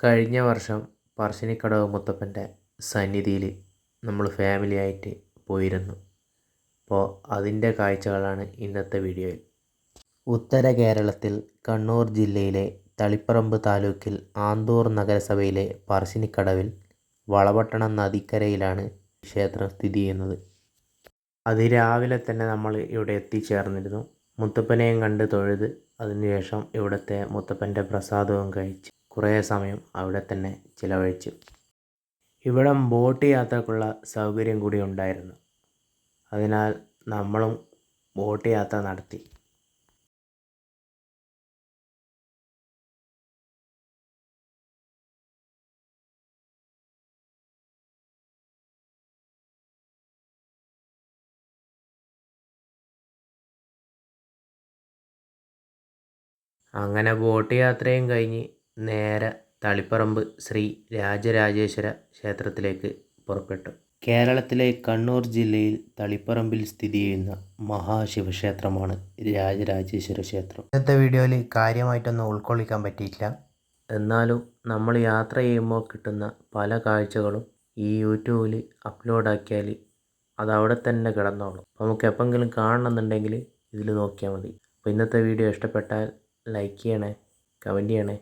കഴിഞ്ഞ വർഷം പറശ്ശിനിക്കടവ് മുത്തപ്പന്റെ സന്നിധിയിൽ നമ്മൾ ഫാമിലി ആയിട്ട് പോയിരുന്നു. അപ്പോൾ അതിന്റെ കാഴ്ചകളാണ് ഇന്നത്തെ വീഡിയോയിൽ ഉത്തര കേരളത്തിൽ കണ്ണൂർ ജില്ലയിലെ തളിപ്പറമ്പ് താലൂക്കിൽ ആന്തൂർ നഗരസഭയിലെ പറശ്ശിനിക്കടവിൽ വളപട്ടണം നദിക്കരയിലാണ് ക്ഷേത്രം സ്ഥിതി ചെയ്യുന്നത്. അതിരാവിലെ തന്നെ നമ്മൾ ഇവിടെ എത്തിച്ചേർന്നിരുന്നു. മുത്തപ്പനെയും കണ്ട് തൊഴുത് അതിനുശേഷം ഇവിടുത്തെ മുത്തപ്പന്റെ പ്രസാദവും കഴിച്ച് കുറേ സമയം അവിടെ തന്നെ ചിലവഴിച്ചു. ഇവിടം ബോട്ട് യാത്രക്കുള്ള സൗകര്യം കൂടി ഉണ്ടായിരുന്നു. അതിനാൽ നമ്മളും ബോട്ട് യാത്ര നടത്തി. അങ്ങനെ ബോട്ട് യാത്രയും കഴിഞ്ഞ് നേരെ തളിപ്പറമ്പ് ശ്രീ രാജരാജേശ്വര ക്ഷേത്രത്തിലേക്ക് പുറപ്പെട്ടു. കേരളത്തിലെ കണ്ണൂർ ജില്ലയിൽ തളിപ്പറമ്പിൽ സ്ഥിതി ചെയ്യുന്ന മഹാശിവക്ഷേത്രമാണ് രാജരാജേശ്വര ക്ഷേത്രം. ഇന്നത്തെ വീഡിയോയിൽ കാര്യമായിട്ടൊന്നും ഉൾക്കൊള്ളിക്കാൻ പറ്റിയിട്ടില്ല. എന്നാലും നമ്മൾ യാത്ര ചെയ്യുമ്പോൾ കിട്ടുന്ന പല കാഴ്ചകളും ഈ യൂട്യൂബിൽ അപ്ലോഡാക്കിയാൽ അത് അവിടെ തന്നെ കിടന്നോളും. അപ്പോൾ നമുക്ക് എപ്പോഴെങ്കിലും കാണണമെന്നുണ്ടെങ്കിൽ ഇതിൽ നോക്കിയാൽ മതി. അപ്പോൾ ഇന്നത്തെ വീഡിയോ ഇഷ്ടപ്പെട്ടാൽ ലൈക്ക് ചെയ്യണേ കമന്റ് ചെയ്യണേ